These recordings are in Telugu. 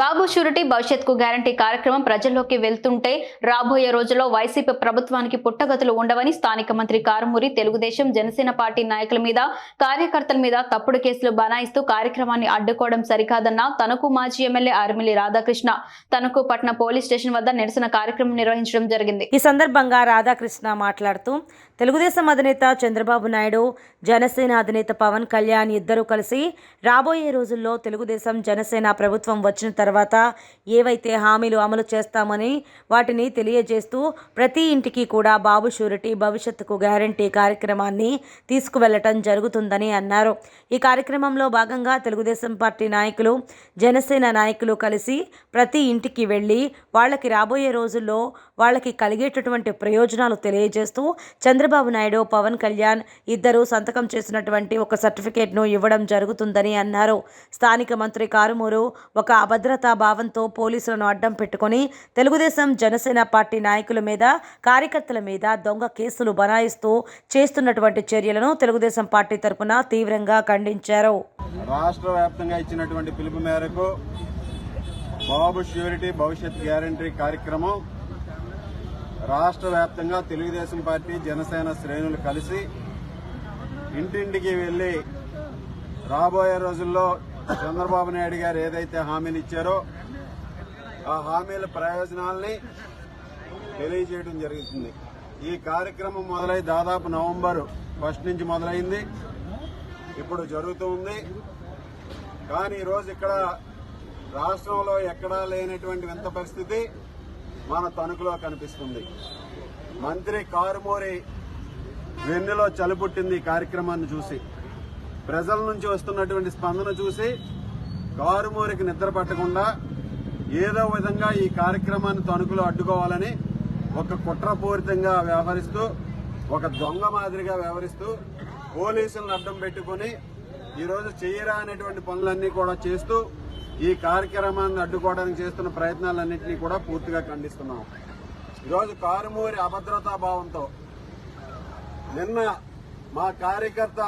బాబు షూరిటీ భవిష్యత్కు గ్యారంటీ కార్యక్రమం ప్రజల్లోకి వెళ్తుంటే రాబోయే రోజుల్లో వైసీపీ ప్రభుత్వానికి పుట్టగతులు ఉండవని స్థానిక మంత్రి కారుమూరి తెలుగుదేశం జనసేన పార్టీ నాయకుల మీద కార్యకర్తల మీద తప్పుడు కేసులు బనాయిస్తూ కార్యక్రమాన్ని అడ్డుకోవడం సరికాదన్న తనకు మాజీ ఎమ్మెల్యే ఆర్మిలి రాధాకృష్ణ. తనకు పట్న పోలీస్ స్టేషన్ వద్ద నిరసన కార్యక్రమం నిర్వహించడం జరిగింది. ఈ సందర్భంగా రాధాకృష్ణ మాట్లాడుతూ తెలుగుదేశం అధినేత చంద్రబాబు నాయుడు జనసేన అధినేత పవన్ కళ్యాణ్ ఇద్దరూ కలిసి రాబోయే రోజుల్లో తెలుగుదేశం జనసేన ప్రభుత్వం వచ్చిన తర్వాత తర్వాత ఏవైతే హామీలు అమలు చేస్తామని వాటిని తెలియజేస్తూ ప్రతి ఇంటికి కూడా బాబు షూరిటీ భవిష్యత్తుకు గ్యారంటీ కార్యక్రమాన్ని తీసుకువెళ్ళటం జరుగుతుందని అన్నారు. ఈ కార్యక్రమంలో భాగంగా తెలుగుదేశం పార్టీ నాయకులు జనసేన నాయకులు కలిసి ప్రతి ఇంటికి వెళ్ళి వాళ్ళకి రాబోయే రోజుల్లో వాళ్ళకి కలిగేటటువంటి ప్రయోజనాలు తెలియజేస్తూ చంద్రబాబు నాయుడు పవన్ కళ్యాణ్ ఇద్దరు సంతకం చేసినటువంటి ఒక సర్టిఫికేట్ను ఇవ్వడం జరుగుతుందని అన్నారు. స్థానిక మంత్రి కారుమూరు ఒక అభద్రతా భావంతో పోలీసులను అడ్డం పెట్టుకొని తెలుగుదేశం జనసేన పార్టీ నాయకుల మీద కార్యకర్తల మీద దొంగ కేసులు బనాయిస్తూ చేస్తున్నటువంటి చర్యలను తెలుగుదేశం పార్టీ తరపున తీవ్రంగా ఖండించారు. రాష్ట్ర వ్యాప్తంగా ఇచ్చినటువంటి పిలుపు మేరకు బాబు ష్యూరిటీ భవిష్యత్ గ్యారంటీ కార్యక్రమం రాష్ట్ర వ్యాప్తంగా తెలుగుదేశం పార్టీ జనసేన శ్రేణులు కలిసి ఇంటింటికి వెళ్ళి రాబోయే రోజుల్లో చంద్రబాబు నాయుడు గారు ఏదైతే హామీనిచ్చారో ఇచ్చారో ఆ హామీల ప్రయోజనాల్ని తెలియజేయడం జరుగుతుంది. ఈ కార్యక్రమం మొదలై దాదాపు నవంబర్ ఫస్ట్ నుంచి మొదలైంది. ఇప్పుడు జరుగుతూ ఉంది. కానీ ఈరోజు ఇక్కడ రాష్ట్రంలో ఎక్కడా లేనటువంటి వింత పరిస్థితి. మన తణుకులో కనిపిస్తుంది. మంత్రి కారుమూరి వెన్నులో చలిపుట్టింది ఈ కార్యక్రమాన్ని చూసి. ప్రజల నుంచి వస్తున్నటువంటి స్పందన చూసి కారుమూరికి నిద్ర పట్టకుండా ఏదో విధంగా ఈ కార్యక్రమాన్ని తణుకులో అడ్డుకోవాలని ఒక కుట్రపూరితంగా వ్యవహరిస్తూ ఒక దొంగ మాదిరిగా వ్యవహరిస్తూ పోలీసులను అడ్డం పెట్టుకుని ఈరోజు చేయరా అనేటువంటి పనులన్నీ కూడా చేస్తూ ఈ కార్యక్రమాన్ని అడ్డుకోవడానికి చేస్తున్న ప్రయత్నాలన్నింటినీ కూడా పూర్తిగా ఖండిస్తున్నాం. ఈరోజు కారుమూరి అభద్రతా భావంతో నిన్న మా కార్యకర్త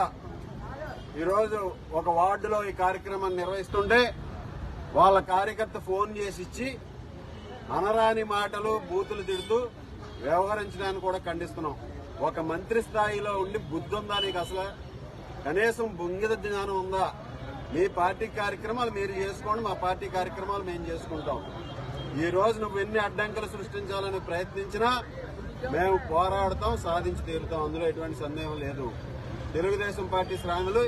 ఈరోజు ఒక వార్డులో ఈ కార్యక్రమాన్ని నిర్వహిస్తుంటే వాళ్ళ కార్యకర్త ఫోన్ చేసి ఇచ్చి అనరాని మాటలు బూతులు తిడుతూ వ్యవహరించడానికి కూడా ఖండిస్తున్నాం. ఒక మంత్రి స్థాయిలో ఉండి బుద్ధి ఉందా నీకు అసలు? కనీసం బొంగిద జ్ఞానం ఉందా? మీ పార్టీ కార్యక్రమాలు మీరు చేసుకోండి మా పార్టీ కార్యక్రమాలు మేము చేసుకుంటాం. ఈ రోజు నువ్వు ఎన్ని అడ్డంకులు సృష్టించాలని ప్రయత్నించినా మేము పోరాడతాం సాధించి తీరుతాం. అందులో ఎటువంటి సందేహం లేదు. తెలుగుదేశం పార్టీ శ్రామికులు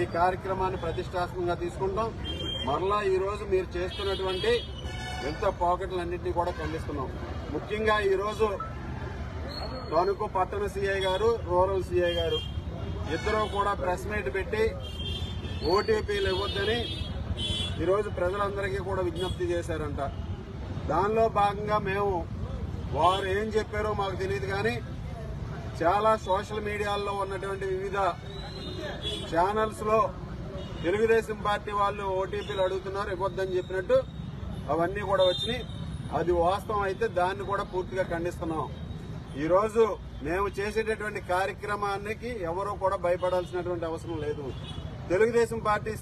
ఈ కార్యక్రమాన్ని ప్రతిష్టాత్మకంగా తీసుకుంటాం. మరలా ఈ రోజు మీరు చేస్తున్నటువంటి ఎంత పాకెట్లన్నింటినీ కూడా ఖండిస్తున్నాం. ముఖ్యంగా ఈరోజు తణుకు పట్టణ సీఐ గారు రూరల్ సీఐ గారు ఇద్దరు కూడా ప్రెస్ మీట్ పెట్టి ఓటీపీలు ఇవ్వద్దని ఈరోజు ప్రజలందరికీ కూడా విజ్ఞప్తి చేశారంట. దానిలో భాగంగా మేము వారు ఏం చెప్పారో మాకు తెలియదు కానీ చాలా సోషల్ మీడియాల్లో ఉన్నటువంటి వివిధ ఛానల్స్లో తెలుగుదేశం పార్టీ వాళ్ళు ఓటీపీలు అడుగుతున్నారు ఇవ్వద్దని చెప్పినట్టు అవన్నీ కూడా వచ్చినాయి. అది వాస్తవం అయితే దాన్ని కూడా పూర్తిగా ఖండిస్తున్నాం. ఈరోజు మేము చేసేటటువంటి కార్యక్రమానికి ఎవరూ కూడా భయపడాల్సినటువంటి అవసరం లేదు. తెలుగుదేశం పార్టీ